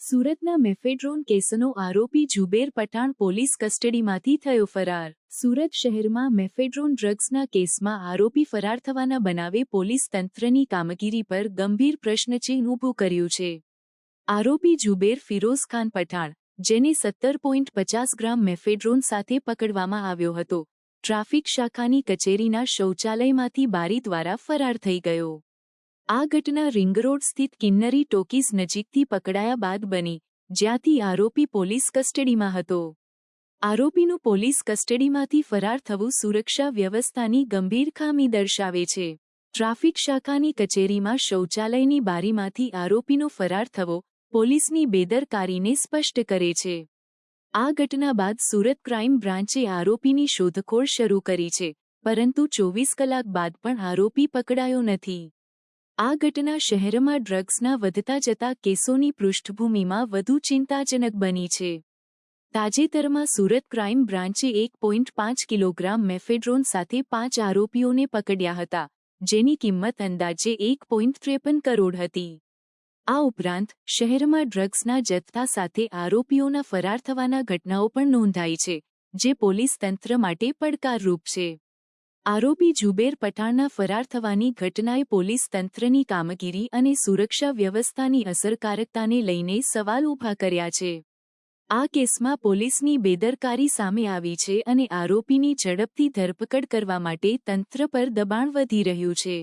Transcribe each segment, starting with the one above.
સુરતના મેફેડ્રોન કેસનો આરોપી જુબેર પઠાણ પોલીસ કસ્ટડીમાંથી થયો ફરાર. સુરત શહેરમાં મેફેડ્રોન ડ્રગ્સના કેસમાં આરોપી ફરાર થવાના બનાવે પોલીસ તંત્રની કામગીરી પર ગંભીર પ્રશ્નચિહ્ન ઊભું કર્યું છે. આરોપી જુબેર ફિરોઝ ખાન પઠાણ, જેને સત્તર પોઈન્ટ પચાસ ગ્રામ મેફેડ્રોન સાથે પકડવામાં આવ્યો હતો, ટ્રાફિક શાખાની કચેરીના શૌચાલયમાંથી બારી દ્વારા ફરાર થઈ ગયો. આ ઘટના રિંગ રોડ સ્થિત કિન્નરી ટોકીઝ નજીકથી પકડાયા બાદ બની, જ્યાંથી આરોપી પોલીસ કસ્ટડીમાં હતો. આરોપીનું પોલીસ કસ્ટડીમાંથી ફરાર થવું સુરક્ષા વ્યવસ્થાની ગંભીર ખામી દર્શાવે છે. ટ્રાફિક શાખાની કચેરીમાં શૌચાલયની બારીમાંથી આરોપીનો ફરાર થવો પોલીસની બેદરકારીને સ્પષ્ટ કરે છે. આ ઘટના બાદ સુરત ક્રાઇમ બ્રાન્ચે આરોપીની શોધખોળ શરૂ કરી છે, પરંતુ ચોવીસ કલાક બાદ પણ આરોપી પકડાયો નથી. આ ઘટના શહેરમાં ડ્રગ્સના વધતા જતા કેસોની પૃષ્ઠભૂમિમાં વધુ ચિંતાજનક બની છે. તાજેતરમાં સુરત ક્રાઇમ બ્રાન્ચે એક પોઈન્ટ પાંચ કિલોગ્રામ મેફેડ્રોન સાથે પાંચ આરોપીઓને પકડ્યા હતા, જેની કિંમત અંદાજે એક પોઈન્ટ ત્રેપન કરોડ હતી. આ ઉપરાંત, શહેરમાં ડ્રગ્સના જથ્થા સાથે આરોપીઓના ફરાર થવાના ઘટનાઓ પણ નોંધાઈ છે, જે પોલીસ તંત્ર માટે પડકારરૂપ છે. આરોપી જુબેર પઠાણના ફરાર થવાની ઘટનાએ પોલીસ તંત્રની કામગીરી અને સુરક્ષા વ્યવસ્થાની અસરકારકતાને લઈને સવાલ ઊભા કર્યા છે. આ કેસમાં પોલીસની બેદરકારી સામે આવી છે અને આરોપીની ઝડપથી ધરપકડ કરવા માટે તંત્ર પર દબાણ વધી રહ્યું છે.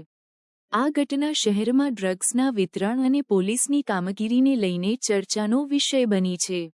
આ ઘટના શહેરમાં ડ્રગ્સના વિતરણ અને પોલીસની કામગીરીને લઈને ચર્ચાનો વિષય બની છે.